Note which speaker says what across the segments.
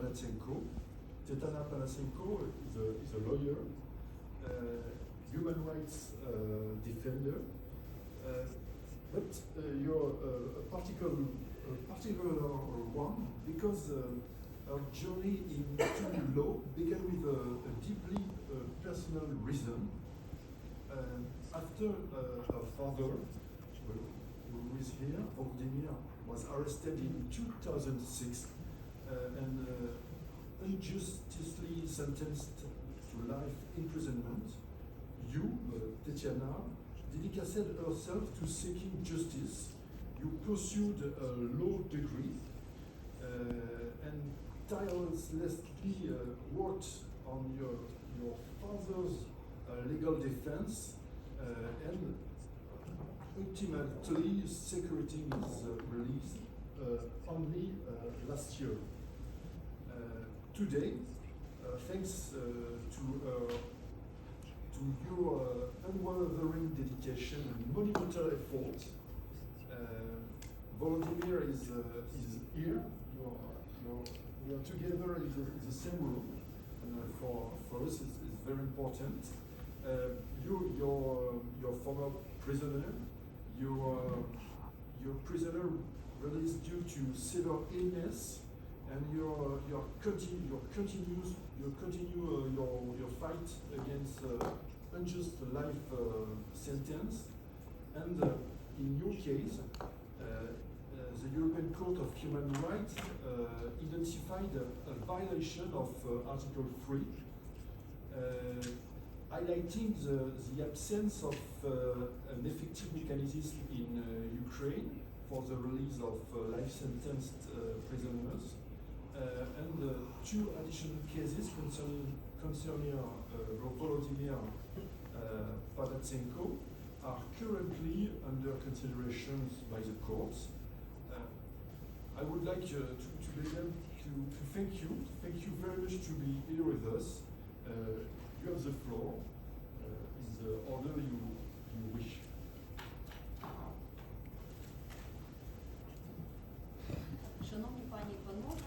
Speaker 1: Panatsenko. Tetana Panatsenko is a, is a lawyer, uh, human rights uh, defender, uh, but uh, you're a particular, a particular one because uh, our journey into law began with a, a deeply personal reason. After her father, who is here, Volodymyr, was arrested in 2006 uh, and uh, unjustly sentenced to life imprisonment, you, uh, Tetiana, dedicated herself to seeking justice. You pursued a law degree uh, and tirelessly uh, worked on your, your father's uh, legal defense uh, and ultimately securing his uh, released uh, only uh, last year. Today, uh, thanks uh, to uh, to your unwavering dedication and monumental effort, Volodymyr is is here. You're, you're, we are together in the, in the same room, and for for us it's, it's very important. Uh, you, your your former prisoner, your your prisoner released due to severe illness, and your your continue your continues you continue uh, your your fight against uh, unjust life uh, sentence, and uh, in your case, uh, uh, the European Court of Human Rights identified a, a violation of Article 3, uh, highlighting the, the absence of an effective mechanism in Ukraine for the release of life sentenced prisoners, and uh, two additional cases concerning, concerning uh, Volodymyr uh, Padatsenko are currently under considerations by the courts. Uh, I would like uh, to, to begin to, to thank you, to thank you very much to be here with us. Uh, you have the floor uh, in the order you, you wish.
Speaker 2: Шановні пані і панове,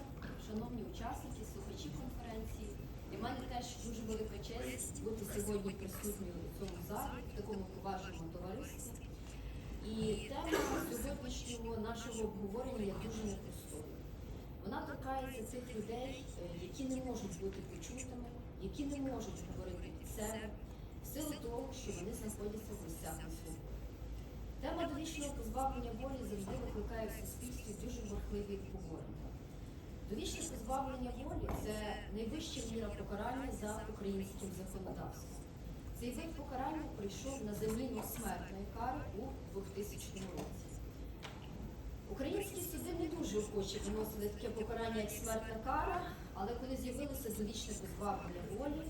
Speaker 2: шановні учасники, слухачі конференції, для мене теж дуже велика честь бути сьогодні присутньою у цьому залі, в такому поважному товаристві. І тема сьогоднішнього нашого обговорення є дуже непростою. Вона торкається цих людей, е, які не можуть бути почутими, які не можуть говорити від себе, в силу того, що вони знаходяться в гостях на свободі. Тема довічного позбавлення волі завжди викликає в суспільстві дуже бурхливі обговорення. Довічне позбавлення волі це найвища міра покарання за українським законодавством. Цей вид покарання прийшов на заміну смертної кари у 2000 році. Українські суди не дуже охоче виносили таке покарання, як смертна кара, але коли з'явилося довічне позбавлення волі,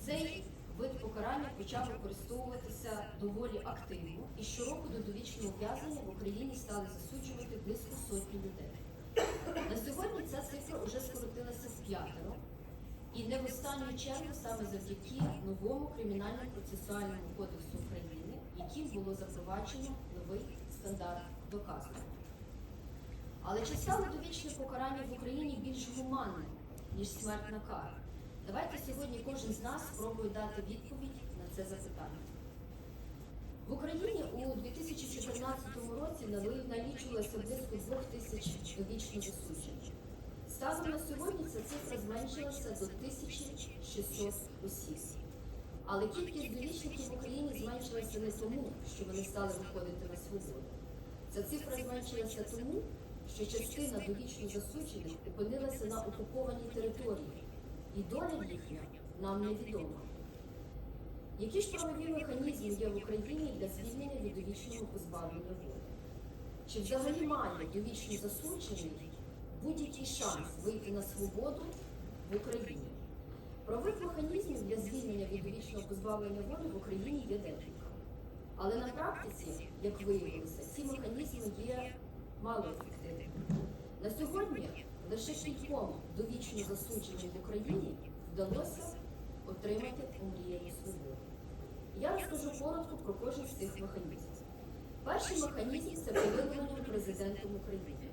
Speaker 2: цей вид покарання почав використовуватися доволі активно, і щороку до довічного ув'язнення в Україні стали засуджувати близько сотні людей. На сьогодні ця цифра вже скоротилася в п'ятеро, і не в останню чергу саме завдяки новому кримінальному процесуальному кодексу України, яким було запроваджено новий стандарт доказування. Але чи стало довічне покарання в Україні більш гуманним, ніж смертна кара? Давайте сьогодні кожен з нас спробує дати відповідь на це запитання. В Україні у 2014 році налічувалося близько 2 тисяч довічно засуджених. Станом на сьогодні ця цифра зменшилася до 1600 осіб. Але кількість довічників в Україні зменшилася не тому, що вони стали виходити на свободу. Ця цифра зменшилася тому, що частина довічно засуджених опинилася на окупованій території, і доля їхня нам невідома. Які ж правові механізми є в Україні для звільнення від довічного позбавлення волі? Чи взагалі має довічно засуджений будь-який шанс вийти на свободу в Україні? Правових механізмів для звільнення від довічного позбавлення волі в Україні є декілька. Але на практиці, як виявилося, ці механізми є малоефективними. На сьогодні лише кільком довічно засудженим в Україні вдалося отримати омріяну свободу. Я розкажу коротко про кожен з цих механізмів. Перший механізм це повідомлення президентом України.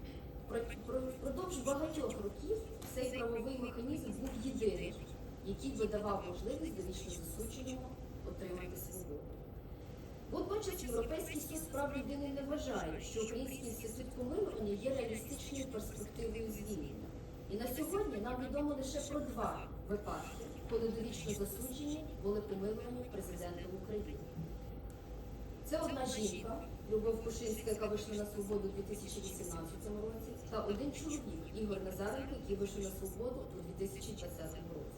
Speaker 2: Про- про- Впродовж багатьох років цей правовий механізм був єдиний, який би давав можливість довічно засудженому отримати свободу. Водночас Європейський суд прав людини не вважає, що Український інститут помилування є реалістичною перспективою звільнення. І на сьогодні нам відомо лише про два випадки, коли довічно засуджені були помилувані президентом України. Це одна жінка, Любов Кушинська, яка вийшла на свободу у 2018 році, та один чоловік, Ігор Назаренко, який вийшов на свободу у 2020 році.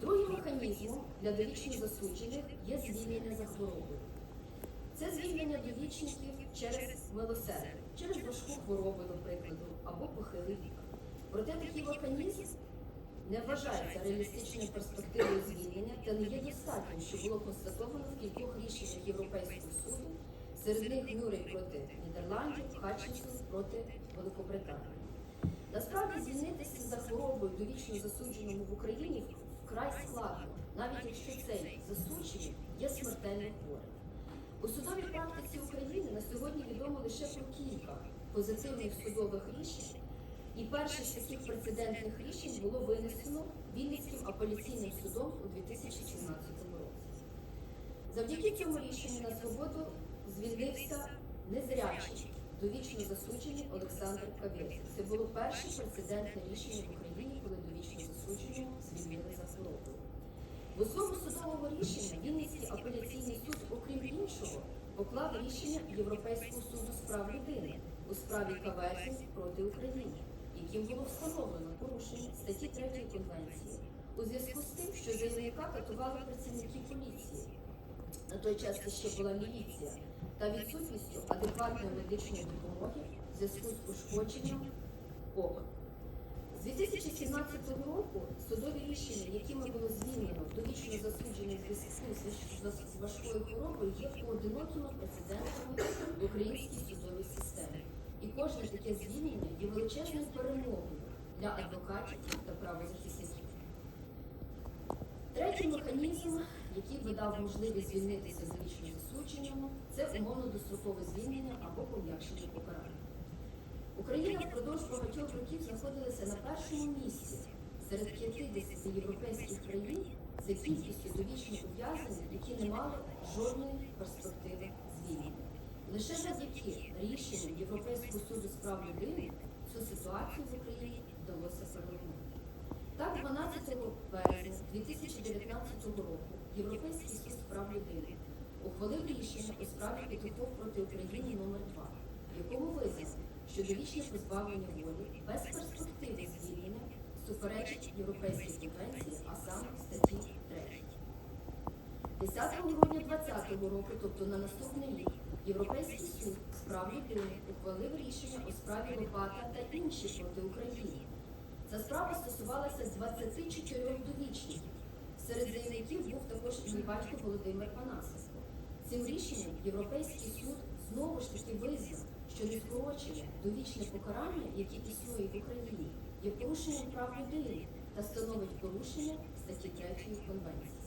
Speaker 2: Другим механізмом для довічно засуджених є звільнення за хворобою. Це звільнення довічників через милосердя, через важку хворобу, до прикладу, або похилий вік. Проте такий механізм не вважається реалістичною перспективою звільнення та не є достатньо, що було констатовано в кількох рішеннях Європейського суду, серед них Нюрей проти Нідерландів, Хатчинсон проти Великобританії. Насправді звільнитися за хворобою довічно засудженому в Україні вкрай складно, навіть якщо цей засуджений є смертельно хворим. У судовій практиці України на сьогодні відомо лише про кілька позитивних судових рішень, і перше з таких прецедентних рішень було винесено Вінницьким апеляційним судом у 2017 році. Завдяки цьому рішенню на свободу звільнився незрячий, довічно засуджений Олександр Кавєць. Це було перше прецедентне рішення в Україні, коли довічно засудженого звільнили за хворобою. В основу судового рішення Вінницький апеляційний суд, окрім іншого, поклав рішення Європейського суду з прав людини у справі Кавезі проти України, яким було встановлено порушення статті 3 конвенції у зв'язку з тим, що заявника катували працівники поліції. На той час це ще була міліція та відсутністю адекватної медичної допомоги в зв'язку з ушкодженням ока. З 2017 року судові рішення, якими було звільнено довічно засуджених в зв'язку з важкою хворобою, є поодинокими прецедентами в українській судовій системі. І кожне таке звільнення є величезною перемогою для адвокатів та правозахисників. Третій механізм, який би дав можливість звільнитися з довічно засудженому, це умовно дострокове звільнення або пом'якшення покарання. Україна впродовж багатьох років знаходилася на першому місці серед 50 європейських країн за кількістю довічно ув'язнених, які не мали жодної перспективи звільнення. Лише завдяки рішенню Європейського суду з прав людини цю ситуацію в Україні вдалося перевернути. Так, 12 березня 2019 року Європейський суд з прав людини ухвалив рішення у справі Петухов проти України номер 2 в якому визнав, що довічне позбавлення волі без перспективи звільнення суперечить Європейській конвенції, а саме статті 3. 10 грудня 2020 року, тобто на наступний рік, Європейський суд з прав людини ухвалив рішення у справі Лопата та інші проти України. Ця справа стосувалася 24 довічників. Серед заявників був також і мій батько Володимир Панасенко. Цим рішенням Європейський суд знову ж таки визнав, що нескорочене довічне покарання, яке існує в Україні, є порушенням прав людини та становить порушення статті 3 конвенції.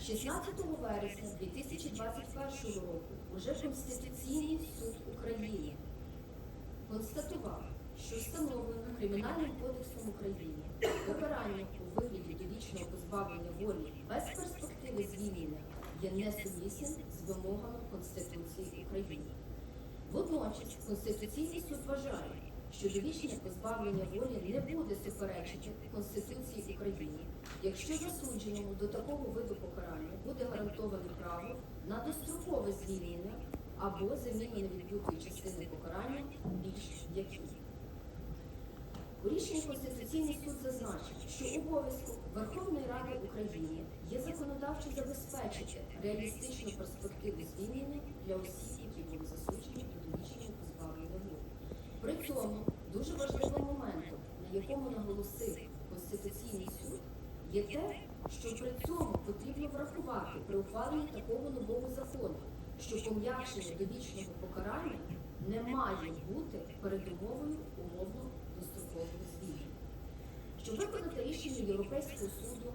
Speaker 2: 16 вересня 2021 року уже Конституційний суд України констатував, що встановлено Кримінальним кодексом України покарання у вигляді довічного позбавлення волі без перспективи звільнення є несумісним з вимогами Конституції України. Водночас Конституційний суд вважає, що довічне позбавлення волі не буде суперечити Конституції якщо засудженому до такого виду покарання буде гарантоване право на дострокове звільнення або заміну невідбутої частини покарання більш м'якій. У рішенні Конституційний суд зазначив, що обов'язком Верховної Ради України є законодавчо забезпечити реалістичну перспективу звільнення для осіб, які були засуджені до довічного позбавлення волі. При цьому дуже важливим моментом, на якому наголосив Конституційний суд, є те, що при цьому потрібно врахувати при ухваленні такого нового закону, що пом'якшення довічного покарання не має бути передумовою умовно дострокового звільнення. Щоб виконати рішення Європейського суду,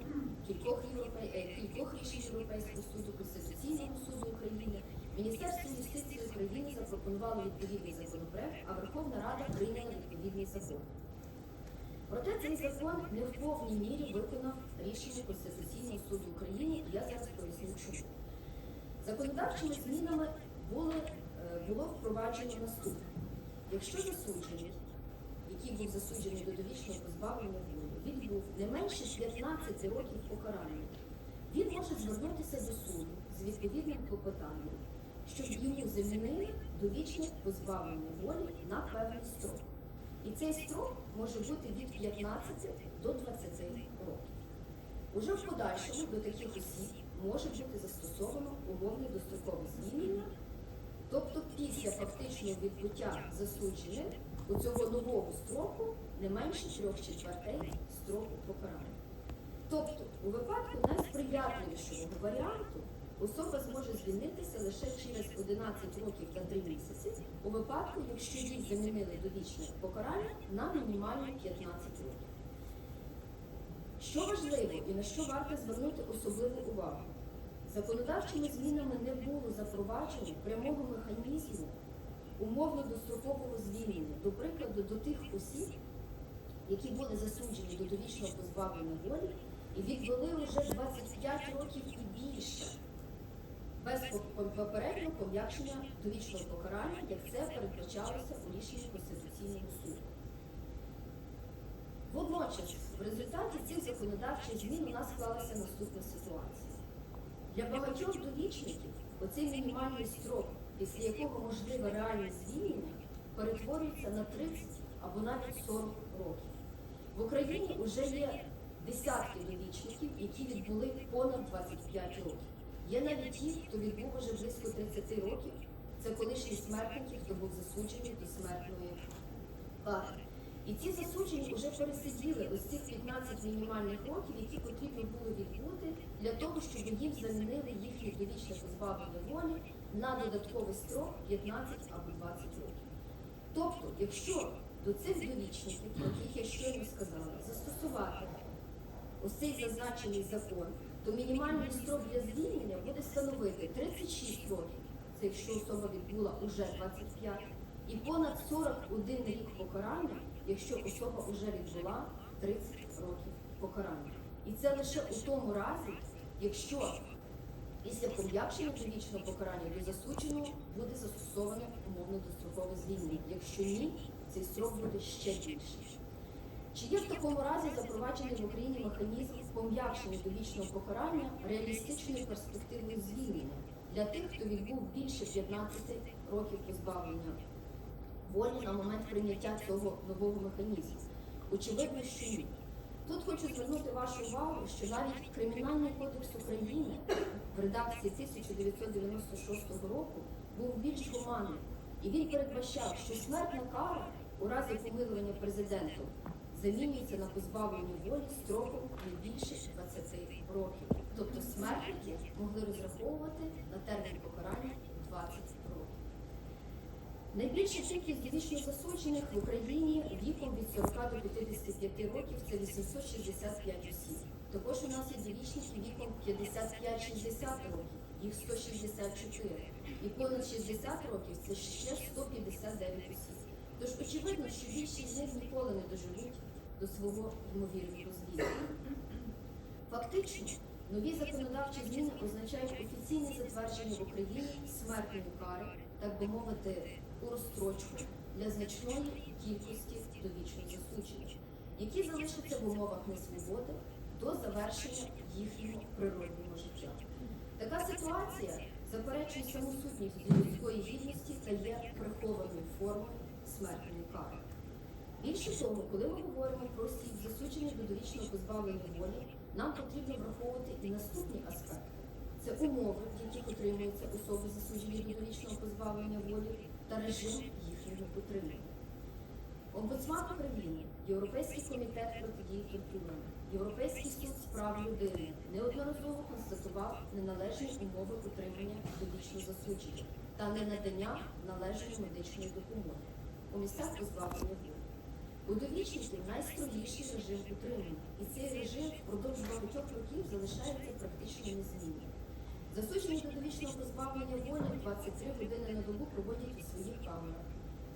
Speaker 2: кількох, європе... е, кількох рішень Європейського суду, Конституційного суду України, Міністерство юстиції України запропонувало відповідний законопроект, а Верховна Рада прийняла відповідний закон. Проте цей закон не в повній мірі виконав рішення Конституційного суду України, я зараз поясню чому. Законодавчими змінами було, е, було впроваджено наступне. Якщо засуджений, який був засуджений до довічного позбавлення волі, відбув не менше 15 років покарання, він може звернутися до суду з відповідним клопотанням, щоб йому замінили довічне позбавлення волі на певний строк. І цей строк може бути від 15 до 20 років. Уже в подальшому до таких осіб може бути застосовано умовне дострокове звільнення, тобто після фактичного відбуття засудження у цього нового строку не менше трьох четвертей строку покарання. Тобто, у випадку найсприятливішого варіанту особа зможе звільнитися лише через 11 років та 3 місяці, у випадку, якщо їй замінили довічне покарання на мінімальні 15 років. Що важливо і на що варто звернути особливу увагу? Законодавчими змінами не було запроваджено прямого механізму умовно дострокового звільнення, до прикладу, до тих осіб, які були засуджені до довічного позбавлення волі і відбули вже 25 років і більше без по- по- попереднього пом'якшення довічного покарання, як це передбачалося у рішенні Конституційного суду. Водночас, в результаті цих законодавчих змін у нас склалася наступна ситуація. Для багатьох довічників оцей мінімальний строк, після якого можливе реальне звільнення, перетворюється на 30 або навіть 40 років. В Україні вже є десятки довічників, які відбули понад 25 років. Є навіть ті, хто відбув уже близько 30 років. Це колишні смертники, хто був засуджений до смертної кари. І ці засуджені вже пересиділи ось цих 15 мінімальних років, які потрібно було відбути для того, щоб їм замінили їхнє довічне позбавлення волі на додатковий строк 15 або 20 років. Тобто, якщо до цих довічників, яких я щойно сказала, застосувати ось цей зазначений закон, то мінімальний строк для звільнення буде становити 36 років, це якщо особа відбула уже 25, і понад 41 рік покарання, якщо особа вже відбула 30 років покарання. І це лише у тому разі, якщо після пом'якшення довічного покарання до засудженого буде застосоване умовно дострокове звільнення. Якщо ні, цей строк буде ще більший. Чи є в такому разі запроваджений в Україні механізм пом'якшення довічного покарання реалістичною перспективою звільнення для тих, хто відбув більше 15 років позбавлення волі на момент прийняття цього нового механізму? Очевидно, що ні. Тут хочу звернути вашу увагу, що навіть Кримінальний кодекс України в редакції 1996 року був більш гуманним, і він передбачав, що смертна кара у разі помилування президентом замінюється на позбавлення волі строком не більше 20 років. Тобто смертники могли розраховувати на термін покарання 20 років. Найбільша кількість довічно засуджених в Україні віком від 40 до 55 років це 865 осіб. Також у нас є довічники віком 55-60 років, їх 164. І понад 60 років це ще 159 осіб. Тож очевидно, що більшість з них ніколи не доживуть до свого ймовірного звільнення. Фактично, нові законодавчі зміни означають офіційне затвердження в Україні смертної кари, так би мовити, у розстрочку для значної кількості довічних засуджених, які залишаться в умовах несвободи до завершення їхнього природного життя. Така ситуація заперечує саму сутність людської гідності та є прихованою формою смертної кари. Більше того, коли ми говоримо про осіб, засуджені до довічного позбавлення волі, нам потрібно враховувати і наступні аспекти: це умови, в яких утримуються особи, засуджені до довічного позбавлення волі, та режим їхнього утримання. Омбудсман України, Європейський комітет протидії тортурам, Європейський суд з прав людини неодноразово констатував неналежні умови утримання довічно засуджених та ненадання належної медичної допомоги у місцях позбавлення волі. У довічників найстрогіший режим утримання, і цей режим впродовж багатьох років залишається практично незмінним. Засуджені до довічного позбавлення волі 23 години на добу проводять у своїх камерах.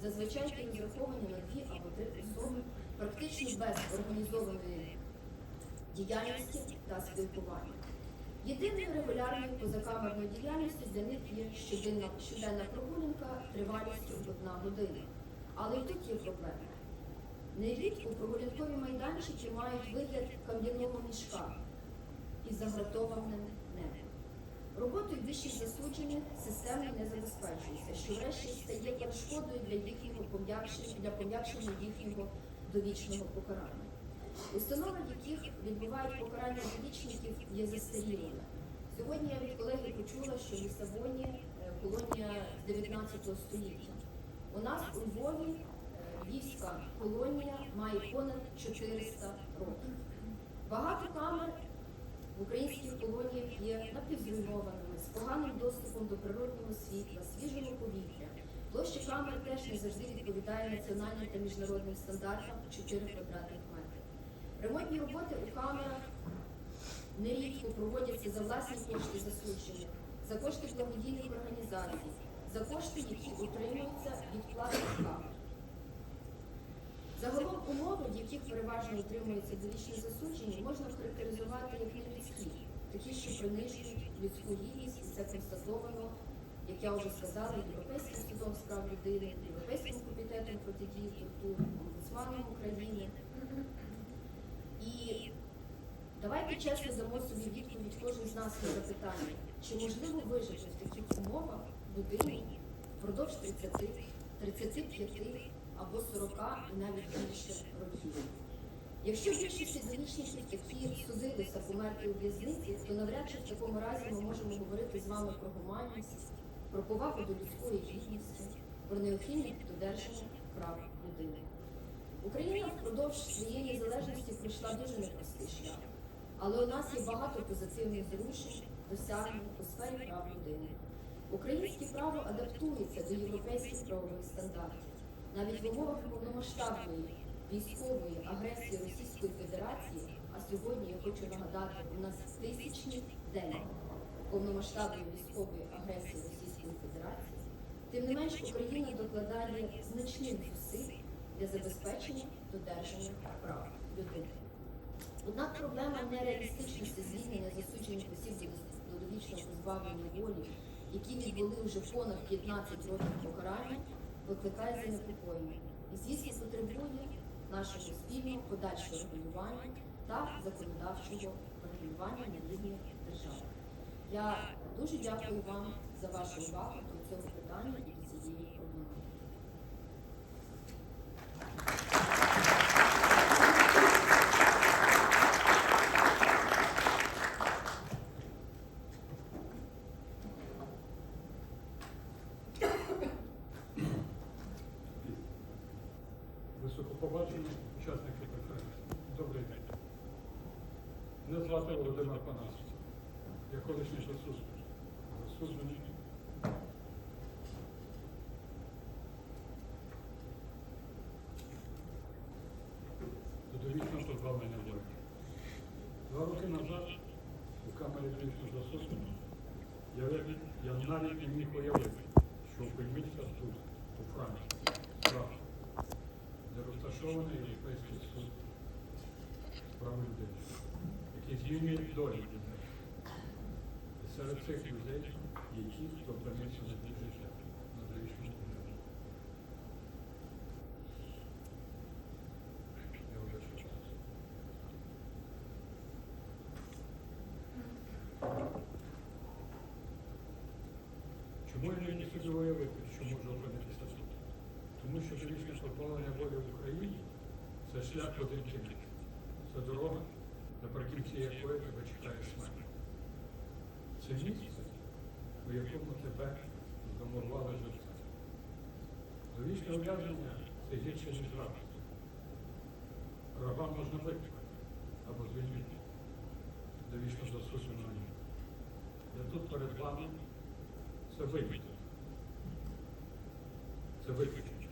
Speaker 2: Зазвичай розраховані на дві або три особи, практично без організованої діяльності та спілкування. Єдиною регулярною позакамерною діяльністю для них є щоденна, щоденна прогулянка тривалістю одна година. Але і тут є проблема. Нерідко прогулянкові майданчики мають вигляд кам'яного мішка із загратованим небом. Роботою більшість засуджених системно не забезпечується, що врешті стає перешкодою для їхнього пом'якшення для пом'якшення їхнього довічного покарання. Установи, в яких відбувають покарання довічників, є застарілими. Сьогодні я від колеги почула, що в Лісабоні е, колонія 19 століття. У нас у Львові львівська колонія має понад 400 років. Багато камер в українських колоніях є напівзруйнованими, з поганим доступом до природного світла, свіжого повітря. Площа камер теж не завжди відповідає національним та міжнародним стандартам 4 квадратних метри. Ремонтні роботи у камерах нерідко проводяться за власні кошти засуджених, за кошти благодійних організацій, за кошти, які утримуються від платних камер. Загалом умови, в яких переважно утримуються довічні засуджені, можна характеризувати як нелюдські, такі, що принижують людську гідність, і це констатовано, як я вже сказала, Європейським судом з прав людини, Європейським комітетом протидії тортур, омбудсманом України. І давайте чесно дамо собі відповідь кожен з нас на запитання, чи можливо вижити в таких умовах людині впродовж 30, 35 або 40 і навіть більше років. Якщо більшість довічників такі судилися померти у в'язниці, то навряд чи в такому разі ми можемо говорити з вами про гуманність, про повагу до людської гідності, про необхідність додержання прав людини. Україна впродовж своєї незалежності пройшла дуже непростий шлях, але у нас є багато позитивних зрушень, досягнень у сфері прав людини. Українське право адаптується до європейських правових стандартів. Навіть в умовах повномасштабної військової агресії Російської Федерації, а сьогодні я хочу нагадати, у нас тисячний день повномасштабної військової агресії Російської Федерації, тим не менш Україна докладає значних зусиль для забезпечення додержання прав людини. Однак проблема нереалістичності звільнення засуджених осіб до довічного позбавлення волі, які відбули вже понад 15 років покарання, викликає занепокоєння і, звісно, потребує нашого спільного подальшого регулювання та законодавчого регулювання на рівні держави. Я дуже дякую вам за вашу увагу до цього питання і до цієї проблеми.
Speaker 3: Високоповажені учасники конференції. Добрий день. Мене звати Володимир Панасов. Я колишній засуджений. Засуджений. До довічного позбавлення волі. Два роки назад у камері довічного засудженого я, ві- я навіть не міг уявити, що опинився тут, у Франції, справді де розташований Європейський суд з прав людини, який змінює долі І цих людей є ті, хто на довічному погляді. Я вже час. Чому я не собі уявити, що можу опинитися тут? Тому що довічне позбавлення волі в Україні це шлях один кінець. Це дорога, наприкінці якої тебе чекає смерть. Місце, у якому тебе замурували життя. Довічне ув'язнення це гірше, ніж рабство. Раба можна викликати або звільнити. Довічно засудженого ні. Я тут перед вами це виключно. Це виключення.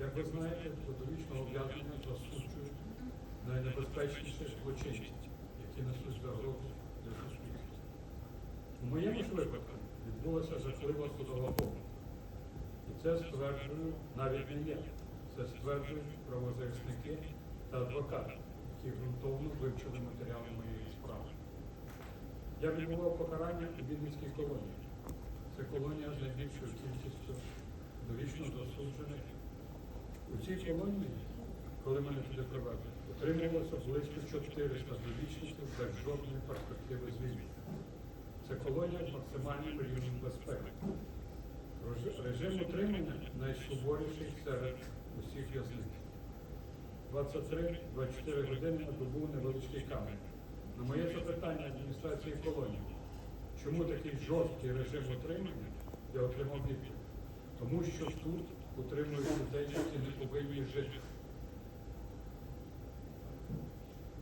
Speaker 3: Як ви знаєте, до довічного ув'язнення засуджують найнебезпечніших злочинців, які несуть загрозу для суспільства. Моєму випадку відбулася жахлива судова помилка. І це стверджую навіть не я. Це стверджують правозахисники та адвокати, які ґрунтовно вивчили матеріали моєї справи. Я відбував покарання у Вінницькій колонії. Це колонія з найбільшою кількістю довічно засуджених. У цій колонії, коли мене туди привезли, отримувалося близько 400 довічників без жодної перспективи звільнення. Це колонія з максимальним рівнем безпеки. Режим утримання найсуворіший серед усіх в'язниць. 23-24 години на добу в невеличкій камері. На моє запитання адміністрації колонії, чому такий жорсткий режим утримання, я отримав відповідь. Тому що тут утримують людей, які не повинні жити.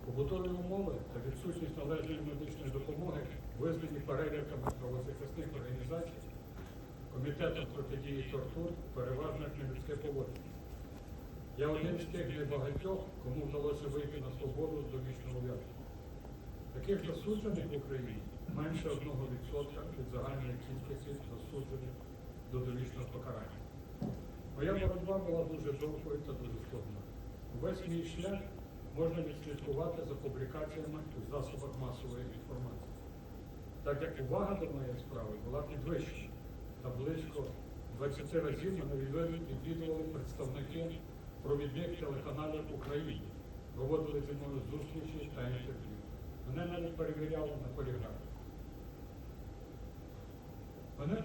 Speaker 3: Побутові умови та відсутність належної медичної допомоги визнані перевірками правозахисних організацій Комітетом протидії тортур переважно як нелюдське поводження. Я один з тих небагатьох, кому вдалося вийти на свободу з довічного ув'язнення. Таких засуджених в Україні менше 1% від загальної кількості засуджених до довічного покарання. Моя боротьба була дуже довгою та дуже складною. Увесь мій шлях можна відслідкувати за публікаціями у засобах масової інформації. Так як увага до моєї справи була підвищена, та близько 20 разів мене відвідували- представники провідних телеканалів України, проводили зі мною зустрічі та інтерв'ю. Мене навіть перевіряли на поліграфі. Мене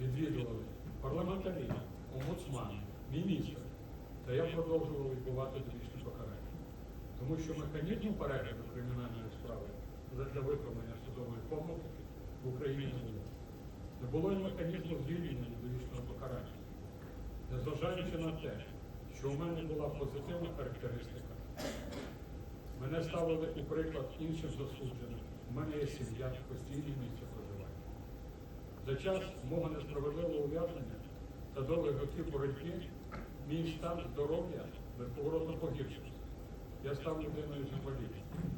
Speaker 3: відвідували парламентарі, омбудсмани, міністри, та я продовжував відбувати довічне покарання. Тому що механізму перегляду кримінальної справи для виправлення судової помилки в Україні не було. Не було й механізму звільнення довічного покарання. Незважаючи на те, що у мене була позитивна характеристика, мене ставили у приклад іншим засудженим. У мене є сім'я, постійне місце проживання. За час мого несправедливого ув'язнення та довгих років боротьби мій стан здоров'я безповоротно погіршився. Я став людиною з інвалідністю.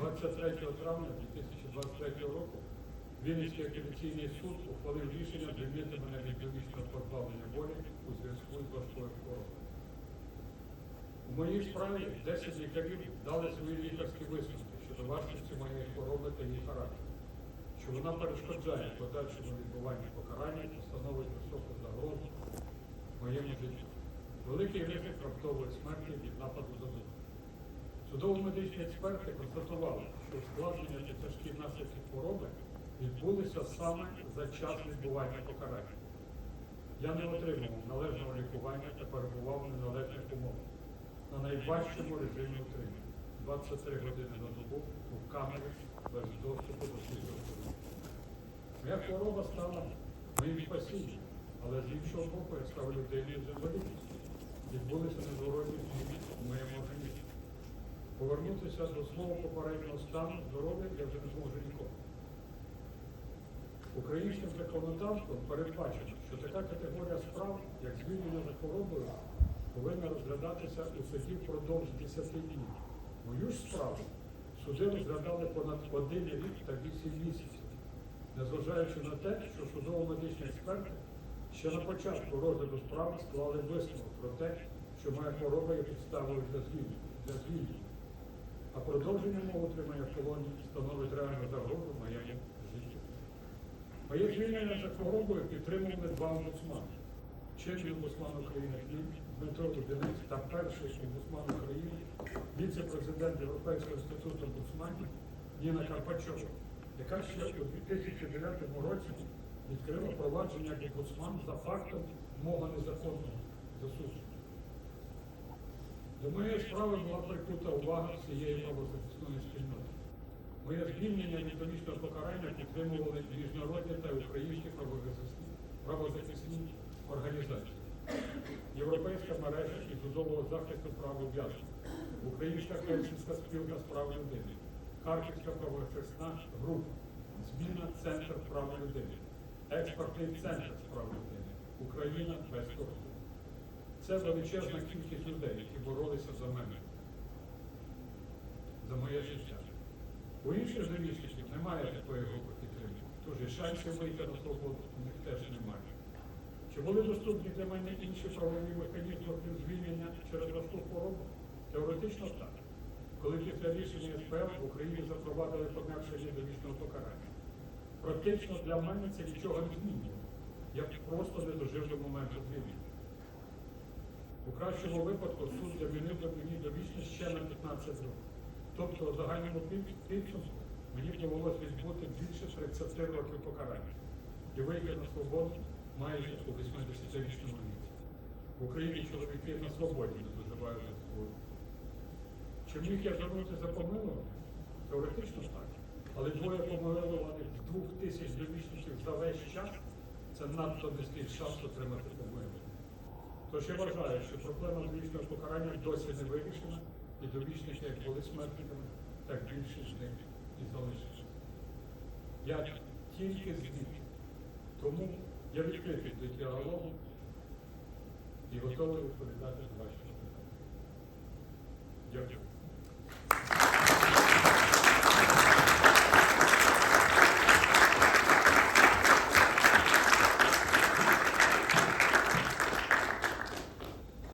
Speaker 3: 23 травня 2023 року Вінницький апеляційний суд ухвалив рішення звільнити мене від довічного позбавлення волі у зв'язку з важкою хворобою. У моїй справі 10 лікарів дали свої лікарські висновки щодо важкості моєї хвороби та її характеру, що вона перешкоджає подальшому відбуванню покарання та становить високу загрозу моєму життю. Великий ризик раптової смерті від нападу задуму. Судово-медичні експерти констатували, що ускладнення та тяжкі наслідки хвороби відбулися саме за час відбування покарання. Я не отримував належного лікування та перебував в неналежних умовах на найважчому режимі утримання 23 години на добу у камері без доступу до світлого. Моя хвороба стала моїм спасінням, але з іншого боку я став людиною з інвалідністю. Відбулися незворотні зміни в моєму організмі. Повернутися до свого попереднього стану здоров'я я вже не зможу ніколи. Українським законодавством передбачено, що така категорія справ, як звільнення за хворобою, повинна розглядатися у суді впродовж 10 днів. Мою ж справу суди розглядали понад один рік та 8 місяців, незважаючи на те, що судово-медичні експерти ще на початку розгляду справи склали висновок про те, що моя хвороба є підставою для звільнення. А продовження мого утримання в колонії становить реальну загрозу моєму життю. Моє звільнення за хворобою підтримували два омбудсмани. Чинний омбудсман України Дмитро Дубінець та перший омбудсман України, віце-президент Європейського інституту омбудсманів Ніна Карпачова, яка ще у 2009 році відкрила провадження омбудсман за фактом мого незаконного засудження. До моєї справи була прикута увага всієї правозахисної спільноти. Моє звільнення від довічного покарання підтримували міжнародні та українські правозахисні, організації. Європейська мережа і судового захисту прав ув'язнених, Українська Хельсінська спілка з прав людини, Харківська правозахисна група, Зміна Центр прав людини, Експортний центр з прав людини, Україна без кордонів. Це величезна кількість людей, які боролися за мене, за моє життя. У інших завісників немає такої групи підтримки, тож і шансів вийти на свободу у них теж немає. Чи були доступні для мене інші правові механізми крім звільнення через важку хворобу? Теоретично так. Коли після рішення СПФ в Україні запровадили пом'якшення довічного покарання. Практично для мене це нічого не змінювало. Я просто не дожив до моменту звільнення. У кращому випадку суд замінив мені довічно ще на 15 років. Тобто у загальному під- підсумку мені довелося відбути більше 30 років покарання і вийти на свободу майже у 80-річному віці. В Україні чоловіки на свободі не доживають до свободи. Чи міг я звернути за помилування? Теоретично так. Але двоє помилованих з двох тисяч довічників за весь час це надто низький шанс отримати. Тож я вважаю, що проблема довічного покарання досі не вирішена, і довічники як були смертниками, так більшість з них і залишиться. Я тільки звідти. Тому я відкритий до діалогу і готовий відповідати на ваші питання. Дякую.